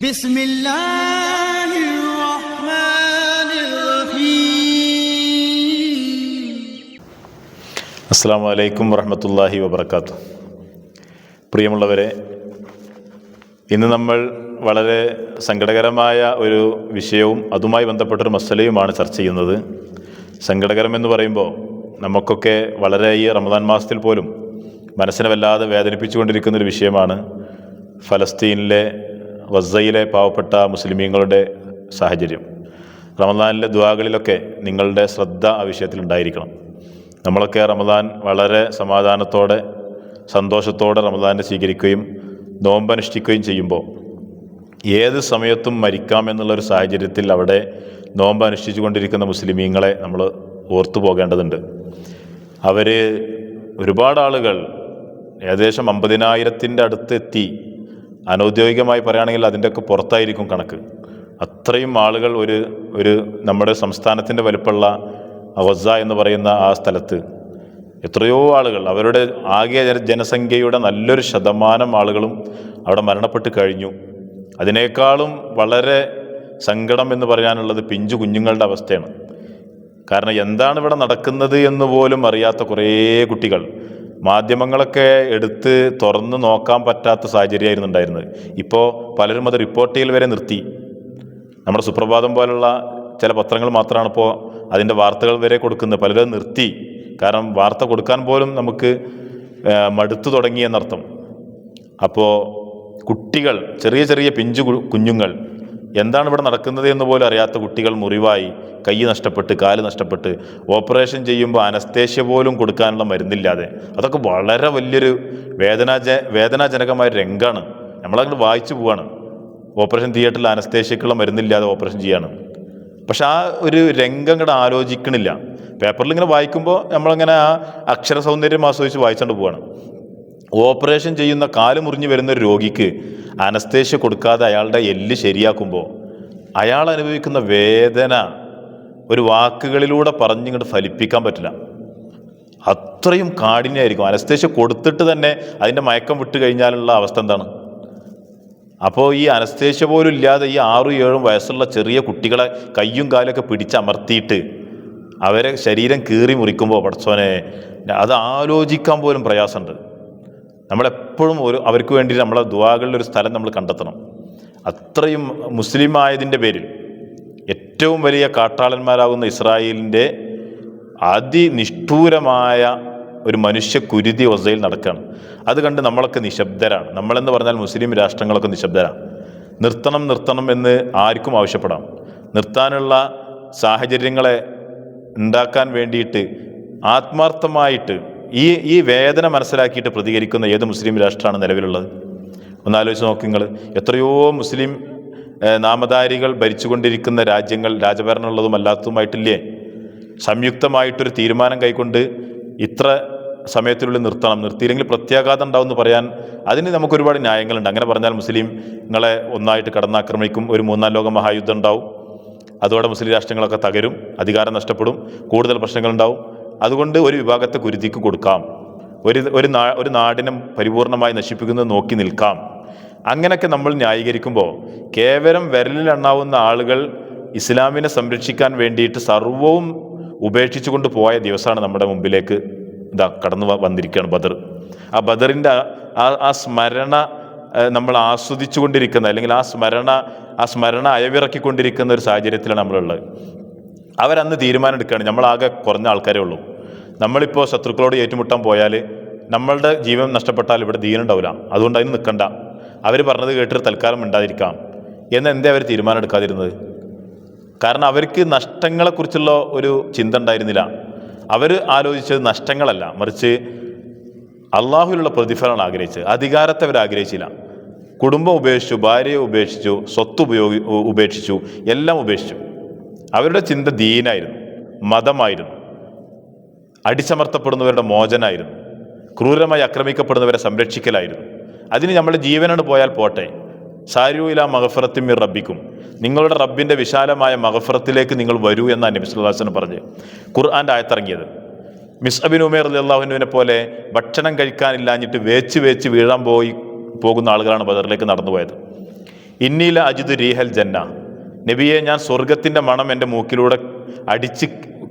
بسم الله الرحمن الرحيم അസ്സാം വലൈക്കും വറഹമത്തല്ലാഹി വബർക്കാത്തു പ്രിയമുള്ളവരെ ഇന്ന് നമ്മൾ വളരെ സങ്കടകരമായ ഒരു വിഷയവും അതുമായി ബന്ധപ്പെട്ടൊരു മസലയുമാണ് ചർച്ച ചെയ്യുന്നത് സങ്കടകരം എന്ന് പറയുമ്പോൾ നമുക്കൊക്കെ വളരെ ഈ റമദാൻ മാസത്തിൽ പോലും മനസ്സിനെ വല്ലാതെ വേദനിപ്പിച്ചുകൊണ്ടിരിക്കുന്ന ഒരു വിഷയമാണ് ഫലസ്തീനിലെ വസയിലെ പാവപ്പെട്ട മുസ്ലിമീങ്ങളുടെ സാഹചര്യം. റമദാനിലെ ദ്വാകളിലൊക്കെ നിങ്ങളുടെ ശ്രദ്ധ ആ നമ്മളൊക്കെ റമദാൻ വളരെ സമാധാനത്തോടെ സന്തോഷത്തോടെ റമദാനെ സ്വീകരിക്കുകയും നോമ്പനുഷ്ഠിക്കുകയും ചെയ്യുമ്പോൾ ഏത് സമയത്തും മരിക്കാമെന്നുള്ളൊരു സാഹചര്യത്തിൽ അവിടെ നോമ്പ് അനുഷ്ഠിച്ചു കൊണ്ടിരിക്കുന്ന മുസ്ലിമീങ്ങളെ നമ്മൾ ഓർത്തു പോകേണ്ടതുണ്ട്. അവർ ഒരുപാട് ആളുകൾ ഏകദേശം അമ്പതിനായിരത്തിന്റെ അടുത്ത് എത്തി അനൗദ്യോഗികമായി പറയുകയാണെങ്കിൽ അതിന്റെയൊക്കെ പുറത്തായിരിക്കും കണക്ക്. അത്രയും ആളുകൾ ഒരു ഒരു നമ്മുടെ സംസ്ഥാനത്തിന്റെ വലുപ്പമുള്ള വസ എന്ന് പറയുന്ന ആ സ്ഥലത്ത് എത്രയോ ആളുകൾ അവരുടെ ആകെ ജനസംഖ്യയുടെ നല്ലൊരു ശതമാനം ആളുകളും അവിടെ മരണപ്പെട്ട് കഴിഞ്ഞു. അതിനേക്കാളും വളരെ സങ്കടം എന്ന് പറയാനുള്ളത് പിഞ്ചു കുഞ്ഞുങ്ങളുടെ അവസ്ഥയാണ്. കാരണം എന്താണ് ഇവിടെ നടക്കുന്നത് എന്ന് പോലും അറിയാത്ത കുറേ കുട്ടികൾ മാധ്യമങ്ങളൊക്കെ എടുത്ത് തുറന്ന് നോക്കാൻ പറ്റാത്ത സാഹചര്യമായിരുന്നു ഉണ്ടായിരുന്നത്. ഇപ്പോൾ പലരും അത് റിപ്പോർട്ട് ചെയ്യൽ വരെ നിർത്തി. നമ്മുടെ സുപ്രഭാതം പോലുള്ള ചില പത്രങ്ങൾ മാത്രമാണ് ഇപ്പോൾ അതിന്റെ വാർത്തകൾ വരെ കൊടുക്കുന്നത്. പലരും നിർത്തി. കാരണം വാർത്ത കൊടുക്കാൻ പോലും നമുക്ക് മടുത്തു തുടങ്ങിയെന്നർത്ഥം അപ്പോൾ കുട്ടികൾ ചെറിയ ചെറിയ പിഞ്ചു കുഞ്ഞുങ്ങൾ എന്താണ് ഇവിടെ നടക്കുന്നത് എന്ന് പോലും അറിയാത്ത കുട്ടികൾ മുറിവായി കൈ നഷ്ടപ്പെട്ട് കാൽ നഷ്ടപ്പെട്ട് ഓപ്പറേഷൻ ചെയ്യുമ്പോൾ അനസ്തേഷ്യ പോലും കൊടുക്കാനുള്ള മരുന്നില്ലാതെ. അതൊക്കെ വളരെ വലിയൊരു വേദനാജ വേദനാജനകമായ രംഗമാണ് നമ്മളങ്ങോട്ട് വായിച്ചു പോവാണ്. ഓപ്പറേഷൻ തിയേറ്ററിൽ അനസ്തേഷ്യക്കുള്ള മരുന്നില്ലാതെ ഓപ്പറേഷൻ ചെയ്യാണ്. പക്ഷെ ആ ഒരു രംഗം കൂടെ ആലോചിക്കണില്ല. പേപ്പറിൽ ഇങ്ങനെ വായിക്കുമ്പോൾ നമ്മളങ്ങനെ ആ അക്ഷര സൗന്ദര്യം ആസ്വദിച്ച് വായിച്ചുകൊണ്ട് പോവാണ്. ഓപ്പറേഷൻ ചെയ്യുന്ന കാൽ മുറിഞ്ഞു വരുന്ന ഒരു രോഗിക്ക് അനസ്തേഷ്യ കൊടുക്കാതെ അയാളുടെ എല്ല് ശരിയാക്കുമ്പോൾ അയാൾ അനുഭവിക്കുന്ന വേദന ഒരു വാക്കുകളിലൂടെ പറഞ്ഞിങ്ങോട്ട് ഫലിപ്പിക്കാൻ പറ്റില്ല. അത്രയും കാഠിന്യമായിരിക്കും അനസ്തേഷ്യ കൊടുത്തിട്ട് തന്നെ അതിന്റെ മയക്കം വിട്ട് കഴിഞ്ഞാലുള്ള അവസ്ഥ എന്താണ്? അപ്പോൾ ഈ അനസ്തേഷ്യ പോലും ഇല്ലാതെ ഈ ആറും ഏഴും വയസ്സുള്ള ചെറിയ കുട്ടികളെ കയ്യും കാലൊക്കെ പിടിച്ചമർത്തിയിട്ട് അവരെ ശരീരം കീറി മുറിക്കുമ്പോൾ പടച്ചോനെ അത് ആലോചിക്കാൻ പോലും പ്രയാസമുണ്ട്. നമ്മളെപ്പോഴും ഒരു അവർക്ക് വേണ്ടി നമ്മളെ ദുവാകളിലൊരു സ്ഥലം നമ്മൾ കണ്ടെത്തണം. അത്രയും മുസ്ലിം ആയതിന്റെ പേരിൽ ഏറ്റവും വലിയ കാട്ടാളന്മാരാകുന്ന ഇസ്രായേലിന്റെ അതിനിഷ്ഠൂരമായ ഒരു മനുഷ്യ കുരുതി ഒസയിൽ നടക്കുകയാണ്. അത് കണ്ട് നമ്മളൊക്കെ നിശബ്ദരാണ്. നമ്മളെന്ന് പറഞ്ഞാൽ മുസ്ലിം രാഷ്ട്രങ്ങളൊക്കെ നിശബ്ദരാണ്. നിർത്തണം നിർത്തണം എന്ന് ആർക്കും ആവശ്യപ്പെടാം. നിർത്താനുള്ള സാഹചര്യങ്ങളെ ഉണ്ടാക്കാൻ വേണ്ടിയിട്ട് ആത്മാർത്ഥമായിട്ട് ഈ ഈ വേദന മനസ്സിലാക്കിയിട്ട് പ്രതികരിക്കുന്ന ഏത് മുസ്ലിം രാഷ്ട്രമാണ് നിലവിലുള്ളത്? ഒന്ന് ആലോചിച്ച് നോക്ക് നിങ്ങൾ എത്രയോ മുസ്ലിം നാമധാരികൾ ഭരിച്ചുകൊണ്ടിരിക്കുന്ന രാജ്യങ്ങൾ രാജഭരണമുള്ളതും അല്ലാത്തതുമായിട്ടില്ലേ സംയുക്തമായിട്ടൊരു തീരുമാനം കൈക്കൊണ്ട് ഇത്ര സമയത്തിനുള്ളിൽ നിർത്തണം. നിർത്തിയില്ലെങ്കിൽ പ്രത്യാഘാതം ഉണ്ടാവും എന്ന് പറയാൻ അതിന് നമുക്ക് ഒരുപാട് ന്യായങ്ങളുണ്ട്. അങ്ങനെ പറഞ്ഞാൽ മുസ്ലിങ്ങളെ ഒന്നായിട്ട് കടന്നാക്രമിക്കും. ഒരു മൂന്നാം ലോക മഹായുദ്ധം ഉണ്ടാവും. അതോടെ മുസ്ലിം രാഷ്ട്രങ്ങളൊക്കെ തകരും. അധികാരം നഷ്ടപ്പെടും. കൂടുതൽ പ്രശ്നങ്ങളുണ്ടാവും. അതുകൊണ്ട് ഒരു വിഭാഗത്തെ കുരുതിക്ക് കൊടുക്കാം. ഒരു ഒരു നാ ഒരു നാടിനെ പരിപൂർണമായി നശിപ്പിക്കുന്നത് നോക്കി നിൽക്കാം. അങ്ങനെയൊക്കെ നമ്മൾ ന്യായീകരിക്കുമ്പോൾ കേവലം വിരലിലെണ്ണാവുന്ന ആളുകൾ ഇസ്ലാമിനെ സംരക്ഷിക്കാൻ വേണ്ടിയിട്ട് സർവവും ഉപേക്ഷിച്ചുകൊണ്ട് പോയ ദിവസമാണ് നമ്മുടെ മുമ്പിലേക്ക് ഇതാ കടന്നു വന്നിരിക്കുകയാണ് ബദർ. ആ ബദറിന്റെ ആ ആ സ്മരണ നമ്മൾ ആസ്വദിച്ചുകൊണ്ടിരിക്കുന്ന അല്ലെങ്കിൽ ആ സ്മരണ ആ സ്മരണ അയവിറക്കിക്കൊണ്ടിരിക്കുന്ന ഒരു സാഹചര്യത്തിലാണ് നമ്മളുള്ളത്. അവരന്ന് തീരുമാനം എടുക്കുകയാണ് നമ്മളാകെ കുറഞ്ഞ ആൾക്കാരേ ഉള്ളൂ. നമ്മളിപ്പോൾ ശത്രുക്കളോട് ഏറ്റുമുട്ടാൻ പോയാൽ നമ്മളുടെ ജീവൻ നഷ്ടപ്പെട്ടാൽ ഇവിടെ ദീനുണ്ടാവില്ല അതുകൊണ്ട് അതിന് നിൽക്കണ്ട അവർ പറഞ്ഞത് കേട്ടിട്ട് തൽക്കാലം ഉണ്ടായിരിക്കാം എന്ന് എന്തേ അവർ തീരുമാനം എടുക്കാതിരുന്നത് കാരണം അവർക്ക് നഷ്ടങ്ങളെക്കുറിച്ചുള്ള ഒരു ചിന്ത ഉണ്ടായിരുന്നില്ല. അവർ ആലോചിച്ചത് നഷ്ടങ്ങളല്ല. മറിച്ച് അള്ളാഹുവിലുള്ള പ്രതിഫലമാണ് ആഗ്രഹിച്ചത്. അധികാരത്തെ അവർ ആഗ്രഹിച്ചില്ല. കുടുംബം ഉപേക്ഷിച്ചു ഭാര്യയെ ഉപേക്ഷിച്ചു സ്വത്ത് ഉപയോഗി ഉപേക്ഷിച്ചു എല്ലാം ഉപേക്ഷിച്ചു. അവരുടെ ചിന്ത ദീനായിരുന്നു മതമായിരുന്നു അടിച്ചമർത്തപ്പെടുന്നവരുടെ മോചനായിരുന്നു ക്രൂരമായി ആക്രമിക്കപ്പെടുന്നവരെ സംരക്ഷിക്കലായിരുന്നു. അതിന് നമ്മൾ ജീവനാണ് പോയാൽ പോട്ടെ. സാരുല മഹഫറത്തിൻ മീർ റബ്ബിക്കും. നിങ്ങളുടെ റബ്ബിന്റെ വിശാലമായ മഹഫറത്തിലേക്ക് നിങ്ങൾ വരൂ എന്നാണ് നബി സുല്ലാസ്വനം പറഞ്ഞ് ഖുർആാന്റെ ആയത്തിറങ്ങിയത്. മിസ് അബിൻ ഉമേർ അള്ളാഹുനുവിനെ പോലെ ഭക്ഷണം കഴിക്കാനില്ലാഞ്ഞിട്ട് വേച്ച് വേച്ച് വീഴാൻ പോയി പോകുന്ന ആളുകളാണ് ബദറിലേക്ക് നടന്നു പോയത് ഇന്നീല അജിദ് റീഹൽ ജന്ന. നബിയെ ഞാൻ സ്വർഗത്തിന്റെ മണം എന്റെ മൂക്കിലൂടെ അടിച്ച്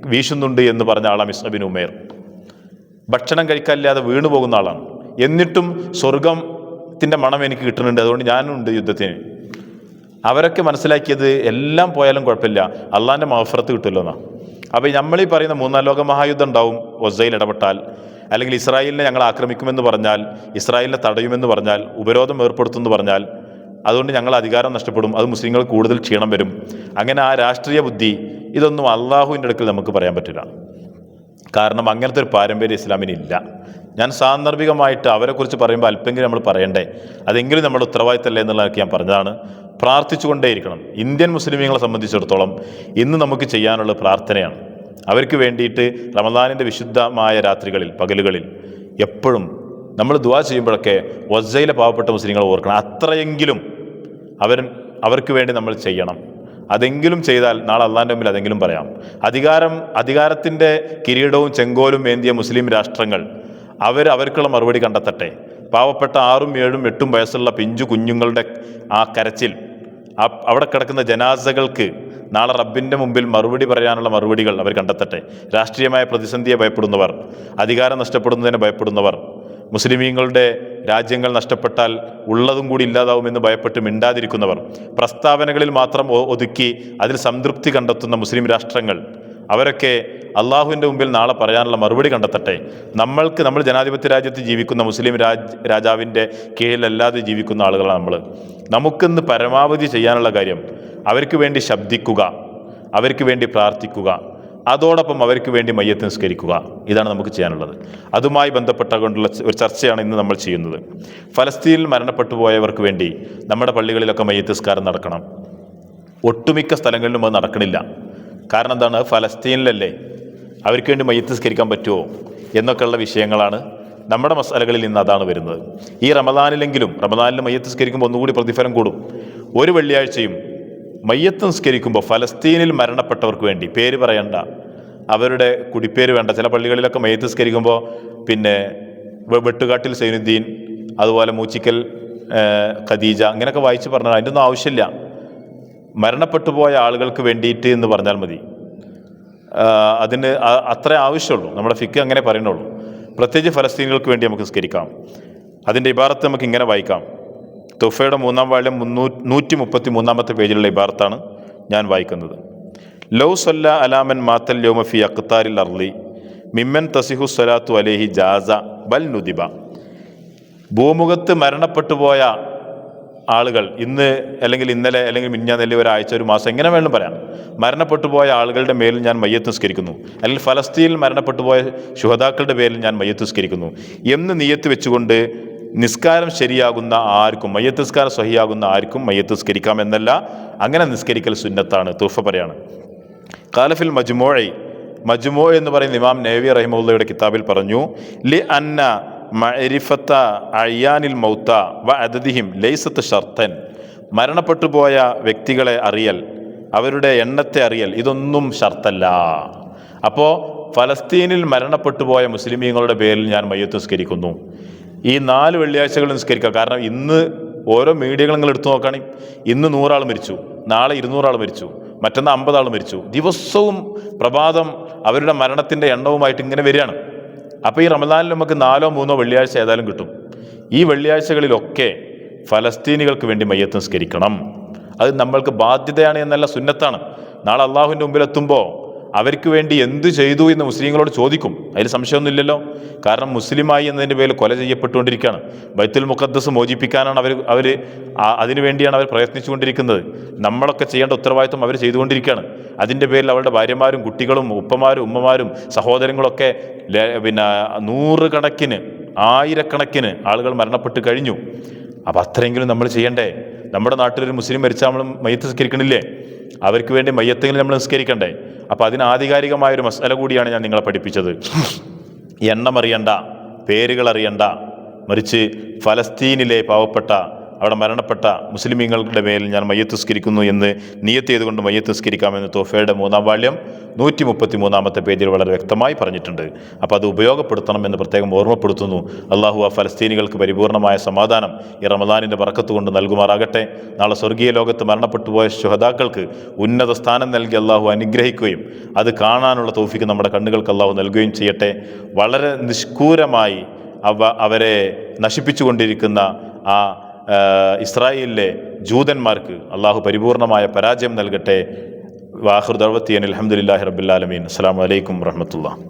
വീശുന്നുണ്ട് എന്ന് പറഞ്ഞ ആളാണ് മിസ്റബിൻ ഉമേർ. ഭക്ഷണം കഴിക്കാനില്ലാതെ വീണു പോകുന്ന ആളാണ്. എന്നിട്ടും സ്വർഗത്തിന്റെ മണം എനിക്ക് കിട്ടുന്നുണ്ട്. അതുകൊണ്ട് ഞാനുണ്ട് യുദ്ധത്തിന്. അവരൊക്കെ മനസ്സിലാക്കിയത് എല്ലാം പോയാലും കുഴപ്പമില്ല. അള്ളാന്റെ മഹഫറത്ത് കിട്ടുമല്ലോ എന്നാണ് അപ്പോൾ നമ്മളീ പറയുന്ന മൂന്നാം ലോക മഹായുദ്ധം ഉണ്ടാവും ഒസയിൽ ഇടപെട്ടാൽ അല്ലെങ്കിൽ ഇസ്രായേലിനെ ഞങ്ങൾ ആക്രമിക്കുമെന്ന് പറഞ്ഞാൽ ഇസ്രായേലിനെ തടയുമെന്ന് പറഞ്ഞാൽ ഉപരോധം ഏർപ്പെടുത്തുമെന്ന് പറഞ്ഞാൽ അതുകൊണ്ട് ഞങ്ങൾ അധികാരം നഷ്ടപ്പെടും അത് മുസ്ലിങ്ങൾ കൂടുതൽ ക്ഷീണം വരും. അങ്ങനെ ആ രാഷ്ട്രീയ ബുദ്ധി ഇതൊന്നും അള്ളാഹുവിന്റെ അടുക്കൽ നമുക്ക് പറയാൻ പറ്റില്ല. കാരണം അങ്ങനത്തെ ഒരു പാരമ്പര്യം ഇസ്ലാമിന് ഇല്ല. ഞാൻ സാന്ദർഭികമായിട്ട് അവരെക്കുറിച്ച് പറയുമ്പോൾ അല്പെങ്കിലും നമ്മൾ പറയണ്ടേ? അതെങ്കിലും നമ്മുടെ ഉത്തരവാദിത്തമല്ലേ എന്നുള്ളതൊക്കെ ഞാൻ പറഞ്ഞതാണ്. പ്രാർത്ഥിച്ചുകൊണ്ടേയിരിക്കണം. ഇന്ത്യൻ മുസ്ലിമീങ്ങളെ സംബന്ധിച്ചിടത്തോളം ഇന്ന് നമുക്ക് ചെയ്യാനുള്ള പ്രാർത്ഥനയാണ്. അവർക്ക് വേണ്ടിയിട്ട് റമദാനിന്റെ വിശുദ്ധമായ രാത്രികളിൽ പകലുകളിൽ എപ്പോഴും നമ്മൾ ദുവാ ചെയ്യുമ്പോഴൊക്കെ ഒജയിലെ പാവപ്പെട്ട മുസ്ലിങ്ങൾ ഓർക്കണം. അത്രയെങ്കിലും അവർ അവർക്ക് വേണ്ടി നമ്മൾ ചെയ്യണം. അതെങ്കിലും ചെയ്താൽ നാളെ അള്ളാന്റെ മുമ്പിൽ അതെങ്കിലും പറയാം. അധികാരം അധികാരത്തിന്റെ കിരീടവും ചെങ്കോലും ഏന്തിയ മുസ്ലിം രാഷ്ട്രങ്ങൾ അവർ അവർക്കുള്ള മറുപടി കണ്ടെത്തട്ടെ. പാവപ്പെട്ട ആറും ഏഴും എട്ടും വയസ്സുള്ള പിഞ്ചു കുഞ്ഞുങ്ങളുടെ ആ കരച്ചിൽ അവിടെ കിടക്കുന്ന ജനാസകൾക്ക് നാളെ റബ്ബിന്റെ മുമ്പിൽ മറുപടി പറയാനുള്ള മറുപടികൾ അവർ കണ്ടെത്തട്ടെ. രാഷ്ട്രീയമായ പ്രതിസന്ധിയെ ഭയപ്പെടുന്നവർ അധികാരം നഷ്ടപ്പെടുന്നതിനെ ഭയപ്പെടുന്നവർ മുസ്ലിമീങ്ങളുടെ രാജ്യങ്ങൾ നഷ്ടപ്പെട്ടാൽ ഉള്ളതും കൂടി ഇല്ലാതാവുമെന്ന് ഭയപ്പെട്ട് മിണ്ടാതിരിക്കുന്നവർ പ്രസ്താവനകളിൽ മാത്രം ഒതുക്കി അതിൽ സംതൃപ്തി കണ്ടെത്തുന്ന മുസ്ലിം രാഷ്ട്രങ്ങൾ അവരൊക്കെ അള്ളാഹുവിന്റെ മുമ്പിൽ നാളെ പറയാനുള്ള മറുപടി കണ്ടെത്തട്ടെ. നമ്മൾക്ക് നമ്മൾ ജനാധിപത്യ രാജ്യത്ത് ജീവിക്കുന്ന മുസ്ലിം രാജ് രാജാവിന്റെ കീഴിലല്ലാതെ ജീവിക്കുന്ന ആളുകളാണ് നമ്മൾ. നമുക്കിന്ന് പരമാവധി ചെയ്യാനുള്ള കാര്യം അവർക്ക് വേണ്ടി ശബ്ദിക്കുക അവർക്ക് വേണ്ടി പ്രാർത്ഥിക്കുക അതോടൊപ്പം അവർക്ക് വേണ്ടി മയ്യത്ത് നിസ്കരിക്കുക. ഇതാണ് നമുക്ക് ചെയ്യാനുള്ളത്. അതുമായി ബന്ധപ്പെട്ട കൊണ്ടുള്ള ഒരു ചർച്ചയാണ് ഇന്ന് നമ്മൾ ചെയ്യുന്നത്. ഫലസ്തീനിൽ മരണപ്പെട്ടു പോയവർക്ക് വേണ്ടി നമ്മുടെ പള്ളികളിലൊക്കെ മയ്യത്ത് നിസ്കാരം നടക്കണം. ഒട്ടുമിക്ക സ്ഥലങ്ങളിലും അത് നടക്കണില്ല. കാരണം എന്താണ്? ഫലസ്തീനിലല്ലേ അവർക്ക് വേണ്ടി മയ്യത്ത് നിസ്കരിക്കാൻ പറ്റുമോ എന്നൊക്കെയുള്ള വിഷയങ്ങളാണ് നമ്മുടെ മസാലകളിൽ നിന്ന് അതാണ് വരുന്നത്. ഈ റമദാനിലെങ്കിലും റമദാനിൽ മയ്യത്ത് നിസ്കരിക്കുമ്പോൾ ഒന്നുകൂടി പ്രതിഫലം കൂടും. ഒരു വെള്ളിയാഴ്ചയും മയ്യത്ത് നിസ്കരിക്കുമ്പോൾ ഫലസ്തീനിൽ മരണപ്പെട്ടവർക്ക് വേണ്ടി പേര് പറയണ്ട. അവരുടെ കുടിപ്പേര് വേണ്ട. ചില പള്ളികളിലൊക്കെ മയ്യത്ത് നിസ്കരിക്കുമ്പോൾ പിന്നെ വെട്ടുകാട്ടിൽ സൈനുദ്ദീൻ അതുപോലെ മൂച്ചിക്കൽ ഖദീജ അങ്ങനെയൊക്കെ വായിച്ച് പറഞ്ഞാൽ അതിന്റെ ഒന്നും ആവശ്യമില്ല. മരണപ്പെട്ടു പോയ ആളുകൾക്ക് വേണ്ടിയിട്ട് എന്ന് പറഞ്ഞാൽ മതി. അതിന് അത്ര ആവശ്യമുള്ളൂ. നമ്മുടെ ഫിക്ക് അങ്ങനെ പറയുന്നുള്ളൂ. പ്രത്യേകിച്ച് ഫലസ്തീനുകൾക്ക് വേണ്ടി നമുക്ക് നിസ്കരിക്കാം. അതിന്റെ ഇബാറത്ത് നമുക്ക് ഇങ്ങനെ വായിക്കാം. തുഫയുടെ മൂന്നാം വാള്യം മുന്നൂ നൂറ്റി മുപ്പത്തി മൂന്നാമത്തെ പേജിലുള്ള ഇബാർത്താണ് ഞാൻ വായിക്കുന്നത്. ലൗ സല്ല അലാമൻ മാത്തൽ യോമഫി അക്താരിൽ അർലി മിമ്മൻ തസിഹു സലാത്തു അലേഹി ജാസ ബൽ നുദിബ. ഭൂമുഖത്ത് മരണപ്പെട്ടു പോയ ആളുകൾ ഇന്ന് അല്ലെങ്കിൽ ഇന്നലെ അല്ലെങ്കിൽ മിഞ്ഞാന്നല്ലി ഒരാഴ്ച ഒരു മാസം എങ്ങനെ വേണം പറയാം. മരണപ്പെട്ടു പോയ ആളുകളുടെ മേലിൽ ഞാൻ മയ്യത്ത് നിസ്കരിക്കുന്നു. അല്ലെങ്കിൽ ഫലസ്തീനിൽ മരണപ്പെട്ടു പോയ ശുഹതാക്കളുടെ പേരിൽ ഞാൻ മയ്യത്ത് നിസ്കരിക്കുന്നു. എന്ന് നിയത്ത് വെച്ചുകൊണ്ട് നിസ്കാരം ശരിയാകുന്ന ആർക്കും മയ്യത്ത് നിസ്കാരം സഹിയാകുന്ന ആർക്കും മയ്യത്ത് നിസ്കരിക്കാം എന്നല്ല അങ്ങനെ നിസ്കരിക്കൽ സുന്നത്താണ്. തൂഫ പറയാണ്. കാലഫിൽ മജ്മോഴി മജ്മോ എന്ന് പറയുന്ന ഇമാം നേവി റഹിമുള്ളയുടെ കിതാബിൽ പറഞ്ഞു ലി അന്ന മരിഫത്ത അയ്യാനിൽ മൗത്ത വ അദദിഹിം ലൈസത്ത് ഷർത്തൻ. മരണപ്പെട്ടു പോയ വ്യക്തികളെ അറിയൽ അവരുടെ എണ്ണത്തെ അറിയൽ ഇതൊന്നും ഷർത്തല്ല. അപ്പോൾ ഫലസ്തീനിൽ മരണപ്പെട്ടു പോയ മുസ്ലിമീങ്ങളുടെ പേരിൽ ഞാൻ മയ്യത്ത് നിസ്കരിക്കുന്നു ഈ നാല് വെള്ളിയാഴ്ചകൾ നിസ്കരിക്കുക. കാരണം ഇന്ന് ഓരോ മീഡിയകൾ നിങ്ങൾ എടുത്തു നോക്കുകയാണെങ്കിൽ ഇന്ന് നൂറാൾ മരിച്ചു നാളെ ഇരുന്നൂറാൾ മരിച്ചു മറ്റന്നാൾ അമ്പതാൾ മരിച്ചു. ദിവസവും പ്രഭാതം അവരുടെ മരണത്തിന്റെ എണ്ണവുമായിട്ട് ഇങ്ങനെ വരികയാണ്. അപ്പോൾ ഈ റമദാനിൽ നമുക്ക് നാലോ മൂന്നോ വെള്ളിയാഴ്ച ഏതായാലും കിട്ടും. ഈ വെള്ളിയാഴ്ചകളിലൊക്കെ ഫലസ്തീനികൾക്ക് വേണ്ടി മയ്യത്ത് നിസ്കരിക്കണം. അത് നമ്മൾക്ക് ബാധ്യതയാണ് എന്നല്ല സുന്നത്താണ്. നാളെ അള്ളാഹുവിന്റെ മുമ്പിലെത്തുമ്പോൾ അവർക്ക് വേണ്ടി എന്ത് ചെയ്തു എന്ന് മുസ്ലിങ്ങളോട് ചോദിക്കും. അതിൽ സംശയമൊന്നുമില്ലല്ലോ. കാരണം മുസ്ലിമായി എന്നതിന്റെ പേരിൽ കൊല ചെയ്യപ്പെട്ടുകൊണ്ടിരിക്കുകയാണ്. ബൈത്തുൽ മുഖദ്ദസ് മോചിപ്പിക്കാനാണ് അവർ അവർ അതിനു വേണ്ടിയാണ് അവർ പ്രയത്നിച്ചുകൊണ്ടിരിക്കുന്നത്. നമ്മളൊക്കെ ചെയ്യേണ്ട ഉത്തരവാദിത്വം അവർ ചെയ്തുകൊണ്ടിരിക്കുകയാണ്. അതിന്റെ പേരിൽ അവരുടെ ഭാര്യമാരും കുട്ടികളും ഉപ്പമാരും ഉമ്മമാരും സഹോദരങ്ങളൊക്കെ പിന്നെ നൂറുകണക്കിന് ആയിരക്കണക്കിന് ആളുകൾ മരണപ്പെട്ട് കഴിഞ്ഞു. അപ്പോൾ അത്രയെങ്കിലും നമ്മൾ ചെയ്യണ്ടേ? നമ്മുടെ നാട്ടിലൊരു മുസ്ലിം മരിച്ചാൽ നമ്മൾ മയ്യത്ത് സംസ്കരിക്കണില്ലേ അവർക്ക് വേണ്ടി മയ്യത്തെങ്കിലും നമ്മൾ സംസ്കരിക്കണ്ടേ അപ്പോൾ അതിന് ആധികാരികമായ ഒരു മസാല കൂടിയാണ് ഞാൻ നിങ്ങളെ പഠിപ്പിച്ചത്. എണ്ണം അറിയണ്ട പേരുകൾ അറിയണ്ട മറിച്ച് ഫലസ്തീനിലെ പാവപ്പെട്ട അവിടെ മരണപ്പെട്ട മുസ്ലിമീങ്ങളുടെ മേൽ ഞാൻ മയ്യത്തുസ്കരിക്കുന്നു എന്ന് നിയത്ത് ചെയ്തുകൊണ്ട് മയ്യത്തുസ്കരിക്കാമെന്ന് തോഫയുടെ മൂന്നാം വാള്യം നൂറ്റി മുപ്പത്തി മൂന്നാമത്തെ പേജിൽ വളരെ വ്യക്തമായി പറഞ്ഞിട്ടുണ്ട്. അപ്പോൾ അത് ഉപയോഗപ്പെടുത്തണം എന്ന് പ്രത്യേകം ഓർമ്മപ്പെടുത്തുന്നു. അള്ളാഹു ആ ഫലസ്തീനികൾക്ക് പരിപൂർണമായ സമാധാനം ഈ റമദാനിന്റെ വറക്കത്ത് കൊണ്ട് നൽകുമാറാകട്ടെ. നാളെ സ്വർഗീയ ലോകത്ത് മരണപ്പെട്ടുപോയ ശുഹതാക്കൾക്ക് ഉന്നത സ്ഥാനം നൽകി അള്ളാഹു അനുഗ്രഹിക്കുകയും അത് കാണാനുള്ള തോഫിക്ക് നമ്മുടെ കണ്ണുകൾക്ക് അള്ളാഹു നൽകുകയും ചെയ്യട്ടെ. വളരെ നിഷ്കൂരമായി അവ അവരെ നശിപ്പിച്ചുകൊണ്ടിരിക്കുന്ന ആ ആ, ഇസ്രായേലിലെ ജൂതന്മാർക്ക് അള്ളാഹു പരിപൂർണമായ പരാജയം നൽകട്ടെ. വാഹുർ ദർവത്തിയൻ അലഹമുല്ലാഹി റബുല്ലാലമീൻ അസ്സാം വലൈക്കും വറഹമത്തുള്ള